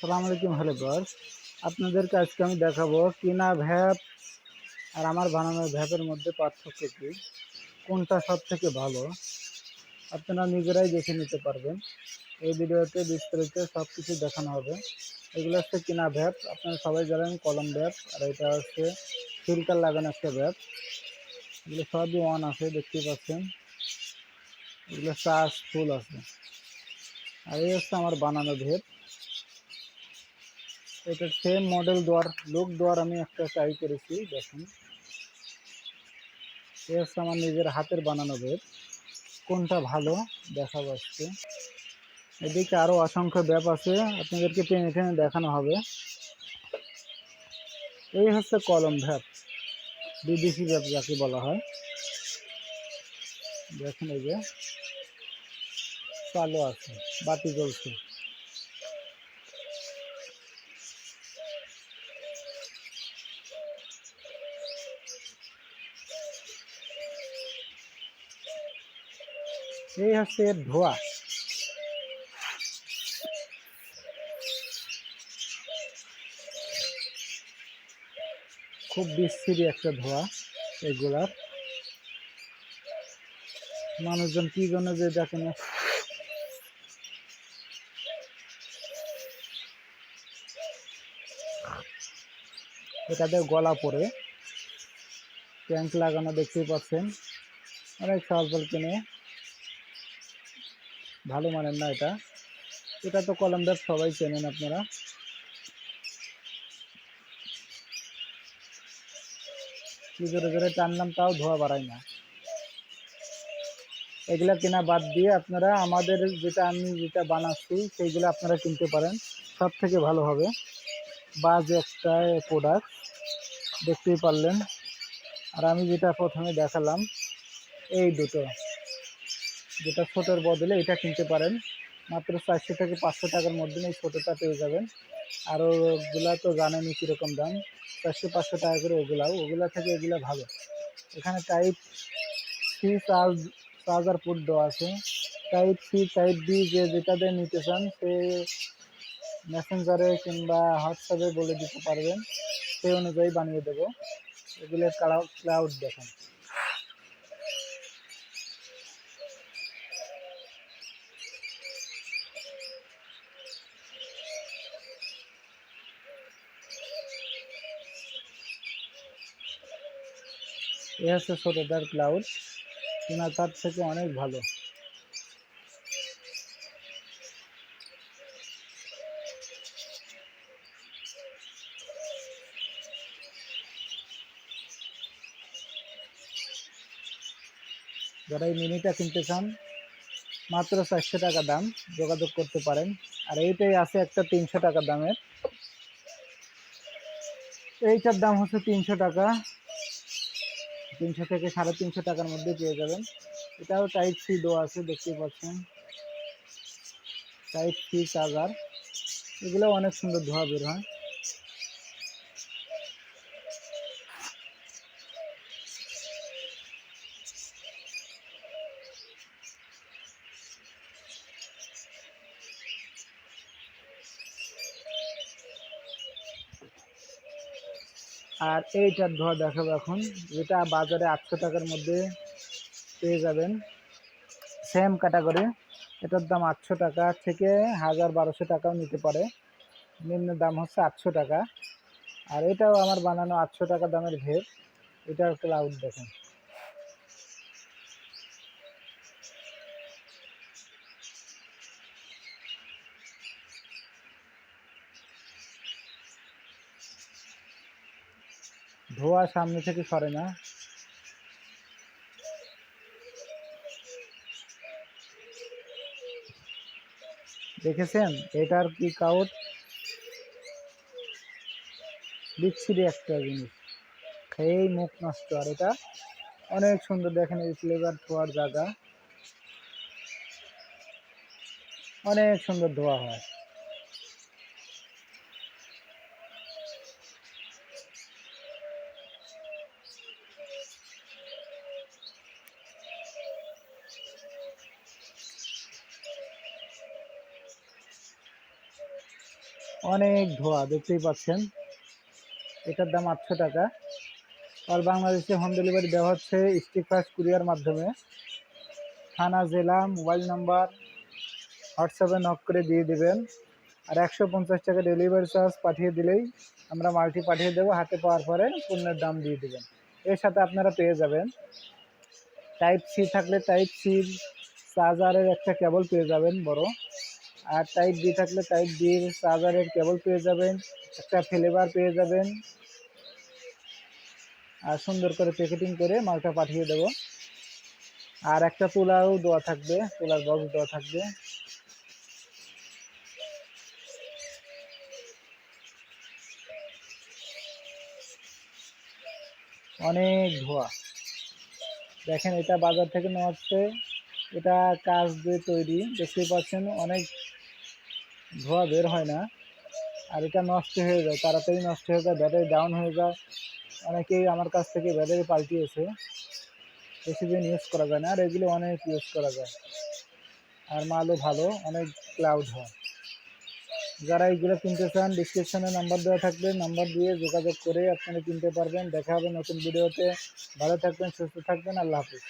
সালাম আলাইকুম, hello boss আপনাদেরকে আজকে আমি দেখাবো কিনা ভ্যাপ আর আমার বানানো ভ্যাপের মধ্যে পার্থক্য কী? কোনটা সব থেকে ভালো? আপনারা নিজেরাই দেখে নিতে পারবেন। এই ভিডিওতে বিস্তারিত সব কিছু দেখানো হবে। এগুলো হচ্ছে কিনা ভ্যাপ। আপনারা সবাই জানেন কলম ভ্যাপ, আর এটা হচ্ছে ফিল্টার লাগানো একটা ভ্যাপ। এগুলো সবই ওয়ান আছে, দেখতেই পাচ্ছেন। এগুলো চার্জ ফুল আছে। আর এই হচ্ছে আমার বানানো ভেপ এটা সেম মডেল দোয়ার, লোক দোয়ার আমি একটা ট্রাই করেছি, দেখুন। এ হচ্ছে আমার নিজের হাতের বানানো বেড কোনটা ভালো দেখা যাচ্ছে এদিকে আরও অসংখ্য ব্যাপ আছে, আপনাদেরকে টেনে টেনে দেখানো হবে। এই হচ্ছে কলম ভ্যাপ বিদেশি ভ্যাপ যাকে বলা হয়। দেখুন এই যে চালু আছে, বাতি জ্বলছে। এই হচ্ছে এর ধোয়া। খুব বিস্তৃতি একটা ধোয়া এগুলার। মানুষজন কি জন্য যে দেখে না। এটাতে গলা পরে। ট্যাঙ্ক লাগানো দেখতেই পাচ্ছেন। অনেক স্বল্প কিনে। ভালো মানের না এটা। এটা তো কলমদার, সবাই চেনেন আপনারা। জোরে জোরে টানলাম তাও ধোয়া বাড়ায় না। এগুলা কেনা বাদ দিয়ে আপনারা আমাদের যেটা আমি যেটা বানাচ্ছি, সেইগুলো আপনারা কিনতে পারেন। সব থেকে ভালো হবে। বাজ একটা প্রোডাক্ট দেখতেই পারলেন। আর আমি যেটা প্রথমে দেখালাম, এই দুটো। যেটা ছোটোর বদলে এটা কিনতে পারেন। মাত্র চারশো থেকে পাঁচশো টাকার মধ্যে এই ছোটোটা পেয়ে যাবেন। আর ওগুলা তো জানেনই কীরকম দাম। চারশো, পাঁচশো টাকা করে ওগুলাও ওগুলা থেকে এগুলা ভালো। এখানে type C charge charger put দেওয়া আছে। টাইপ সি টাইপ বি যে যেটা দিয়ে নিতে চান, সে মেসেঞ্জারে কিংবা হোয়াটসঅ্যাপে বলে দিতে পারবেন। সেই অনুযায়ী বানিয়ে দেবো। এগুলো ক্লাউড দেখেন। এ হচ্ছে ছোটোটার ক্লাউড। কেনার তার থেকে অনেক ভালো। যারা এই মিনিটা কিনতে চান, মাত্র চারশো টাকা দাম, যোগাযোগ করতে পারেন। আর এইটাই আছে একটা তিনশো টাকা দামের। এইটার দাম হচ্ছে তিনশো টাকা। তিনশো থেকে সাড়ে তিনশো টাকার মধ্যে পেয়ে যাবেন। এটাও টাইপ সি দো আছে দেখতে পাচ্ছেন। টাইপ সি চার্জার এগুলো অনেক সুন্দর ধোয়া বের হয়। আর এইটার ধোয়া দেখাবো এখন। যেটা বাজারে আটশো টাকার মধ্যে পেয়ে যাবেন। সেম ক্যাটাগরি এটার দাম আটশো টাকা থেকে হাজার বারোশো টাকাও নিতে পারে। নিম্ন দাম হচ্ছে আটশো টাকা। আর এটাও আমার বানানো আটশো টাকা দামের ভেব এটার ক্লাউড দেখেন। ধোয়া সামনে থেকে সরে না। দেখেছেন? এটার কি কাউট? বিচ্ছিরি একটা জিনিস। খেয়েই মুখ নষ্ট। আর এটা অনেক সুন্দর। দেখেন এই ফ্লেভার ধোয়ার জায়গা। অনেক সুন্দর ধোয়া হয়। অনেক ধোয়া, দেখতেই পাচ্ছেন। এটার দাম আটশো টাকা। আর বাংলাদেশে হোম ডেলিভারি দেওয়া হচ্ছে স্টিক ফাস্ট কুরিয়ার মাধ্যমে। থানা, জেলা মোবাইল নাম্বার হোয়াটসঅ্যাপে নক করে দিয়ে দেবেন। আর একশো পঞ্চাশ টাকা ডেলিভারি চার্জ পাঠিয়ে দিলেই আমরা মালটি পাঠিয়ে দেবো, হাতে পাওয়ার পরে পণ্যের দাম দিয়ে দেবেন। এর সাথে আপনারা পেয়ে যাবেন টাইপ সি থাকলে টাইপ সি চার্জারের একটা কেবল পেয়ে যাবেন বড়। আর টাইপ বি থাকলে টাইপ বির চার্জারের কেবল পেয়ে যাবেন, একটা ফ্লেভার পেয়ে যাবেন। আর সুন্দর করে প্যাকেটিং করে মালটা পাঠিয়ে দেবো। আর একটা তুলাও দেওয়া থাকবে, তুলার বক্স দেওয়া থাকবে। অনেক ধোয়া। দেখেন, এটা বাজার থেকে নেওয়া হচ্ছে। এটা কাজ দিয়ে তৈরি, দেখতেই পাচ্ছেন, অনেক ধোয়া বের হয় না। আর এটা নষ্ট হয়ে যায়, তাড়াতাড়ি নষ্ট হয়ে যায় ব্যাটারি ডাউন হয়ে যায়। অনেকেই আমার কাছ থেকে ব্যাটারি পাল্টিয়েছে। বেশি দিন ইউজ করা যায় না, আর এগুলো অনেক ইউজ করা যায়। আর মালও ভালো, অনেক ক্লাউড হয়। যারা এইগুলো কিনতে চান ডিসক্রিপশনে নাম্বার দেওয়া থাকবে। নাম্বার দিয়ে যোগাযোগ করে আপনারা কিনতে পারবেন। দেখা হবে নতুন ভিডিওতে ভালো থাকবেন, সুস্থ থাকবেন, আল্লাহ হাফিজ।